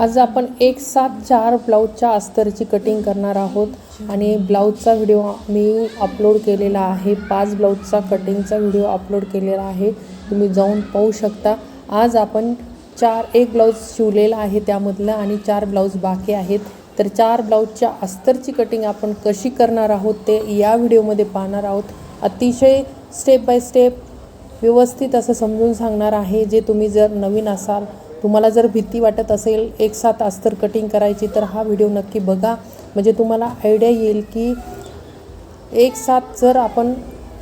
आज आपण एक सात चार ब्लाऊजच्या अस्तरची कटिंग करणार आहोत. आणि ब्लाऊजचा व्हिडिओ मी अपलोड केलेला आहे. पाच ब्लाऊजचा कटिंगचा व्हिडिओ अपलोड केलेला आहे. तुम्ही जाऊन पाहू शकता. आज आपण चार एक ब्लाऊज शिवलेला आहे त्यामधलं आणि चार ब्लाऊज बाकी आहेत. तर चार ब्लाऊजच्या अस्तरची कटिंग आपण कशी करणार आहोत ते या व्हिडिओमध्ये पाहणार आहोत. अतिशय स्टेप बाय स्टेप व्यवस्थित असं समजून सांगणार आहे. जे तुम्ही जर नवीन असाल तुम्हाला जर भीती वाटत असेल एक साथ अस्तर कटिंग करायची तर हा व्हिडिओ नक्की बघा. म्हणजे तुम्हाला आयडिया येईल की एक साथ जर आपण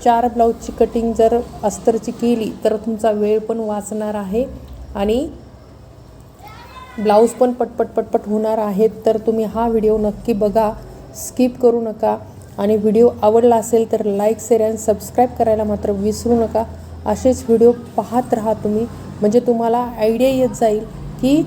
चार ब्लाऊजची कटिंग जर अस्तरची केली तर तुमचा वेळ पण वाचणार आहे आणि ब्लाऊज पण पटपट पटपट होणार आहेत. तर तुम्ही हा व्हिडिओ नक्की बघा. स्किप करू नका. आणि व्हिडिओ आवडला असेल तर लाईक शेअर आणि सबस्क्राईब करायला मात्र विसरू नका. असेच व्हिडिओ पाहत राहा तुम्ही. म्हणजे तुम्हाला आयडिया येत जाईल की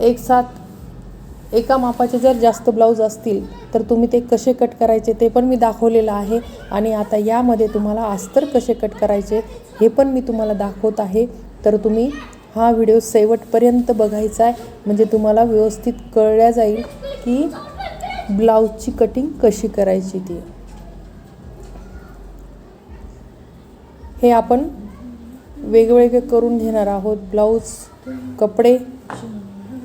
एक साथ एका मापाचे जर जास्त ब्लाऊज असतील तर तुम्ही ते कसे कट करायचे ते पण मी दाखवलेलं आहे. आणि आता यामध्ये तुम्हाला अस्तर कसे कट करायचे हे पण मी तुम्हाला दाखवत आहे. तर तुम्ही हा व्हिडिओ शेवटपर्यंत बघायचा आहे. म्हणजे तुम्हाला व्यवस्थित कळल्या जाईल की ब्लाऊजची कटिंग कशी करायची ती. हे आपण वेगवेगळे करून घेणार आहोत. ब्लाऊज कपडे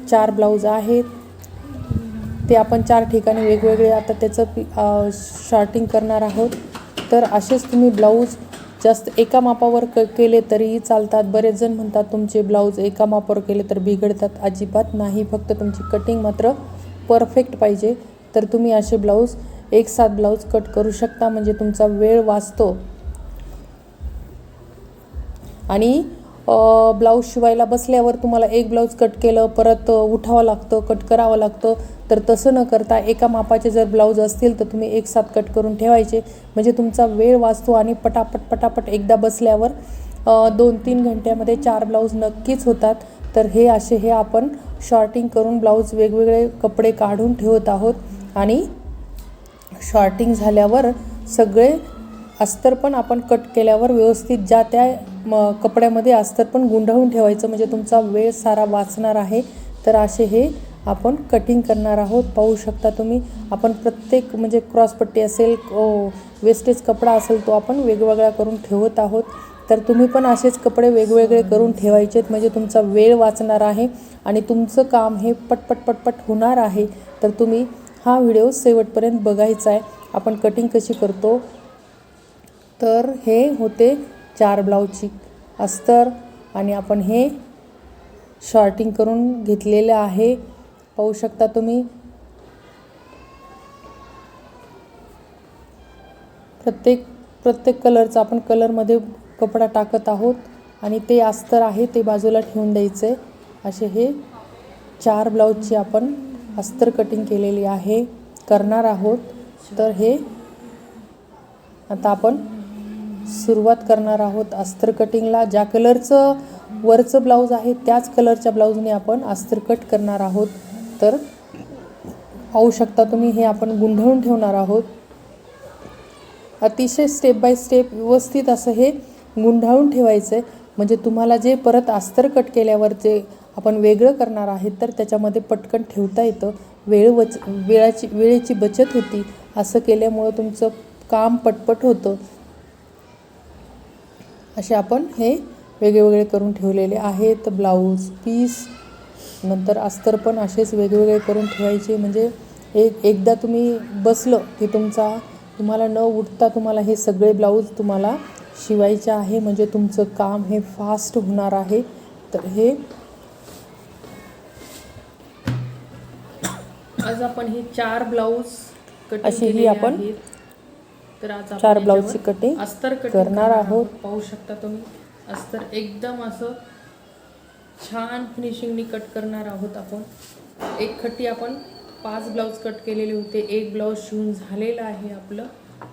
चार ब्लाऊज आहेत. ते आपण चार ठिकाणी वेगवेगळे आता त्याचं पी शॉर्टिंग करणार आहोत. तर असेच तुम्ही ब्लाऊज जास्त एका मापावर क केले तरीही चालतात. बरेच जण म्हणतात तुमचे ब्लाऊज एका मापावर केले तर बिघडतात. अजिबात नाही. फक्त तुमची कटिंग मात्र परफेक्ट पाहिजे. तर तुम्ही असे ब्लाऊज एक साथ ब्लाऊज कट करू शकता. म्हणजे तुमचा वेळ वाचतो. आणि ब्लाऊज शिवायला बसल्यावर तुम्हाला एक ब्लाऊज कट केलं परत उठावं लागतं कट करावं लागतं. तर तसं न करता एका मापाचे जर ब्लाऊज असतील तर तुम्ही एक साथ कट करून ठेवायचे. म्हणजे तुमचा वेळ वाचतो आणि पटापट पटापट एकदा बसल्यावर दोन तीन घंट्यामध्ये चार ब्लाऊज नक्कीच होतात. तर हे असे हे आपण शॉर्टिंग करून ब्लाऊज वेगवेगळे कपडे काढून ठेवत आहोत. आणि शॉर्टिंग झाल्यावर सगळे अस्तर पण आपण कट केल्यावर व्यवस्थित ज्या त्या म कपड्यामध्ये अस्तर पण गुंडाळून ठेवायचं. म्हणजे तुमचा वेळ सारा वाचणार आहे. तर असे हे आपण कटिंग करणार आहोत. पाहू शकता तुम्ही आपण प्रत्येक म्हणजे क्रॉसपट्टी असेल वेस्टेज कपडा असेल तो आपण वेगवेगळा करून ठेवत आहोत. तर तुम्ही पण असेच कपडे वेगवेगळे करून ठेवायचेत म्हणजे तुमचा वेळ वाचणार आहे आणि तुमचं काम हे पटपट पटपट होणार आहे. तर तुम्ही हा व्हिडिओ शेवटपर्यंत बघायचा आहे. आपण कटिंग कशी करतो तर हे होते चार ब्लाऊजची अस्तर आणि आपण हे शॉर्टिंग करून घेतलेलं आहे. पाहू शकता तुम्ही. प्रत्येक प्रत्येक कलरचा आपण कलरमध्ये कपडा टाकत आहोत आणि ते अस्तर आहे ते बाजूला ठेवून द्यायचे. असे हे चार ब्लाऊजची आपण अस्तर कटिंग केलेली आहे. करणार आहोत. तर हे आता आपण सुरुवात करणार आहोत अस्तर कटिंगला ज्या कलरचं वरचं ब्लाऊज आहे त्याच कलरच्या ब्लाऊजने आपण अस्तर कट करणार आहोत. तर पाहू शकता तुम्ही हे आपण गुंढळून ठेवणार आहोत. अतिशय स्टेप बाय स्टेप व्यवस्थित असं हे गुंढाळून ठेवायचं आहे म्हणजे तुम्हाला जे परत अस्तर कट केल्यावर जे आपण वेगळं करणार आहे तर त्याच्यामध्ये पटकन ठेवता येतं. वेळ वच वेळाची वेळेची बचत होती. असं केल्यामुळं तुमचं काम पटपट होतं. असे आपण हे वेगवेगळे करून ठेवलेले आहेत. ब्लाऊज पीस नंतर अस्तर पण असेच वेगवेगळे करून ठेवायचे. म्हणजे एक एकदा तुम्ही बसलं की तुमचा तुम्हाला न उठता तुम्हाला हे सगळे ब्लाऊज तुम्हाला शिवायचे आहे. म्हणजे तुमचं काम हे फास्ट होणार आहे. तर हे आज आपण हे चार ब्लाऊज अशी ही आपण तर आज चार ब्लाऊजची कटिंग अस्तर करणार आहोत. पाहू शकता तुम्ही. अस्तर एकदम असं छान फिनिशिंगनी कट करणार आहोत आपण. एक खट्टी आपण पाच ब्लाऊज कट केलेले होते. एक ब्लाऊज शिवून झालेलं आहे आपलं.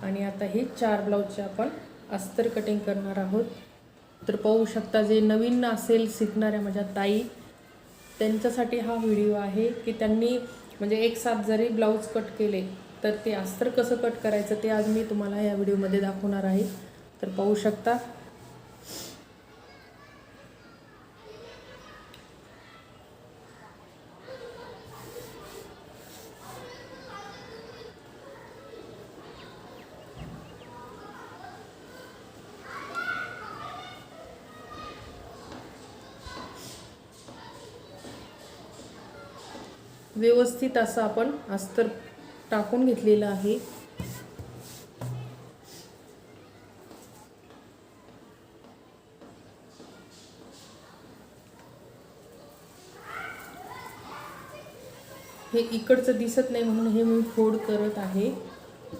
आणि आता हे चार ब्लाऊजचे आपण अस्तर कटिंग करणार आहोत. तर पाहू शकता जे नवीन असेल शिकणाऱ्या माझ्या ताई त्यांच्यासाठी हा व्हिडिओ आहे की त्यांनी म्हणजे एक साथ जरी ब्लाऊज कट केले तर ते अस्तर कसं कट करायचं ते आज मी तुम्हाला या व्हिडिओमध्ये दाखवणार आहे. तर पाहू शकता. व्यवस्थित असं आपण अस्तर टाकून घेतलेलं आहे. हे इकडचं दिसत नाही म्हणून हे मी फोड करत आहे.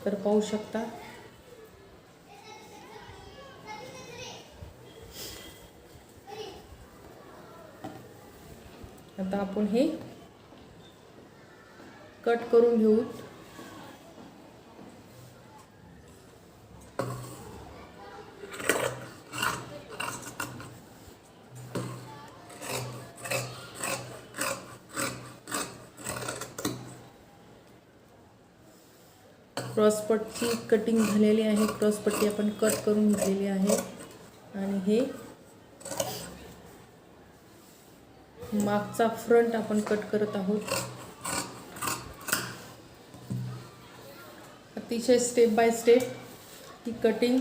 तर पाहू शकता. आता आपण हे कट करून घेऊ. क्रॉसपट्टी कटिंग झालेली आहे. क्रॉसपट्टी आपण कट करून घेतलेली आहे. आणि हे मागचा फ्रंट आपण कट करत आहोत. अतिशय स्टेप बाय स्टेप ही कटिंग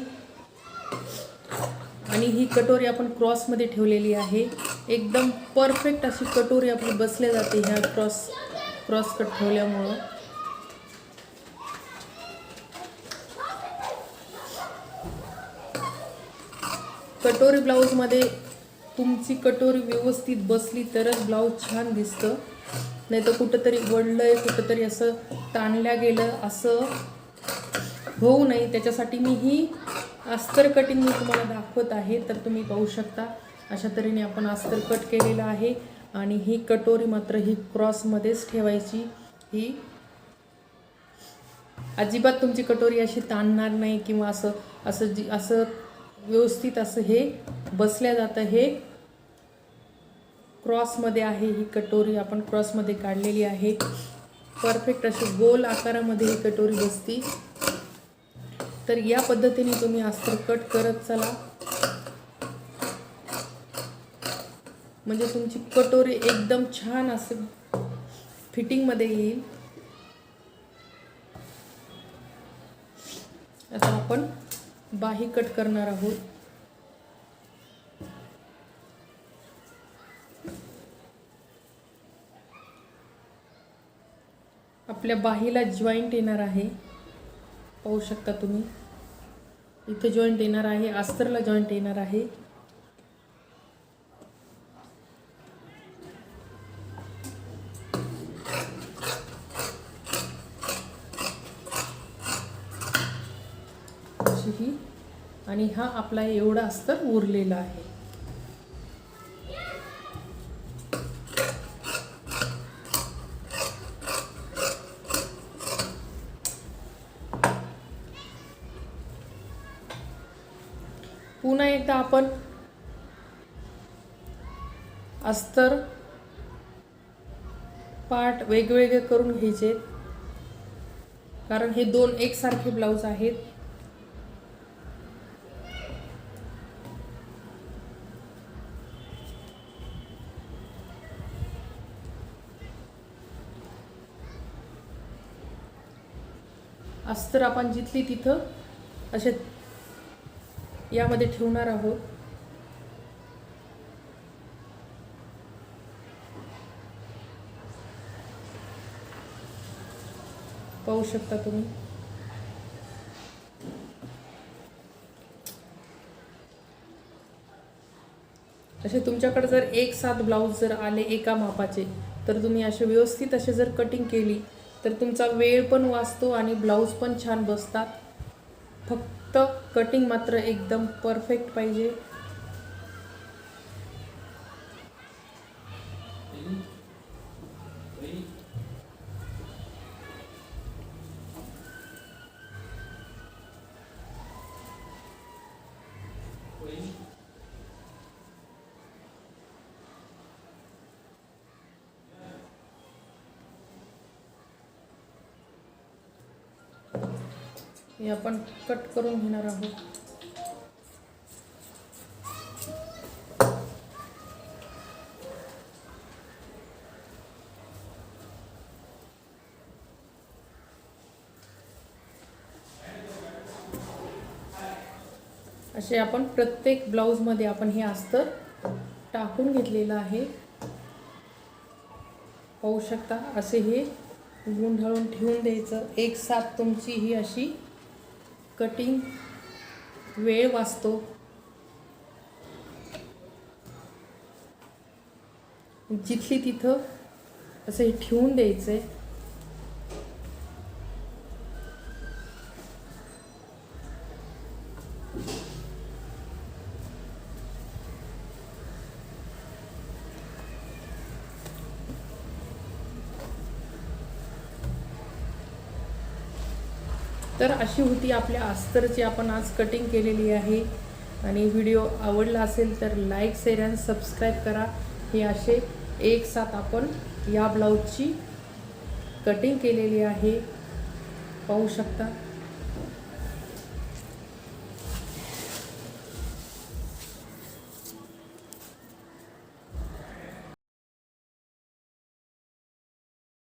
आणि ही कटोरी आपण क्रॉसमध्ये ठेवलेली आहे. एकदम परफेक्ट अशी कटोरी आपली बसल्या जाते ह्या क्रॉस क्रॉस कट ठेवल्यामुळं. कटोरी ब्लाऊजमध्ये तुमची कटोरी व्यवस्थित बसली तरच ब्लाऊज छान दिसतं. नाही तर कुठंतरी वडलं आहे कुठंतरी असं ताणल्या गेलं असं होऊ नये. त्याच्यासाठी मी ही अस्तर कटिंग मी तुम्हाला दाखवत आहे तर तुम्ही पाहू शकता. अशा तऱ्हेने आपण अस्तर कट केलेलं आहे आणि ही कटोरी मात्र ही क्रॉसमध्येच ठेवायची. ही अजिबात तुमची कटोरी अशी ताणणार नाही किंवा असं असं जी असं व्यवस्थित असं हे बसल्या जातं. हे क्रॉसमध्ये आहे ही कटोरी आपण क्रॉसमध्ये काढलेली आहे. परफेक्ट अशी गोल आकारामध्ये ही कटोरी बसती. तर या पद्धतीने तुम्ही अस्तर कट करत चला. म्हणजे तुमची कटोरी एकदम छान असं फिटिंगमध्ये येईल. आता आपण बाही कट करणार आहोत. आपल्या बाहीला जॉईंट येणार आहे. पाहू शकता तुम्ही. इथे जॉईंट येणार आहे अस्तरला जॉईंट येणार आहे. अशी ही आणि हा आपला एवढा अस्तर उरलेला आहे. पुन्हा एकदा आपण अस्तर पार्ट वेगवेगळे करून घ्यायचे. कारण हे दोन एकसारखे ब्लाऊज आहेत. अस्तर आपण जिथली तिथं असे यामध्ये ठेवणार आहोत. पाहू शकता तुम्ही. असे तुमच्याकडे जर एक सात ब्लाऊज जर आले एका मापाचे तर तुम्ही असे व्यवस्थित असे जर कटिंग केली तर तुमचा वेळ पण वाचतो आणि ब्लाऊज पण छान बसतात. फक्त कटिंग मात्र एकदम परफेक्ट पाहिजे. हे आपण कट करून घेणार आहोत. असे आपण प्रत्येक ब्लाऊजमध्ये आपण हे अस्तर टाकून घेतलेलं आहे. पाहू शकता असे हे गुंढळून ठेवून द्यायचं. एक साथ तुमची ही अशी कटिंग वेळ वाचतो. जिथली तिथं असं हे ठेवून द्यायचं. आहे तर अशी होती आपल्या अस्तरची आपण आज कटिंग केलेली आहे. आणि व्हिडिओ आवडला असेल तर लाईक शेअर अँड सबस्क्राईब करा. हे असे एक साथ आपण या ब्लाऊजची कटिंग केलेली आहे. पाहू शकता.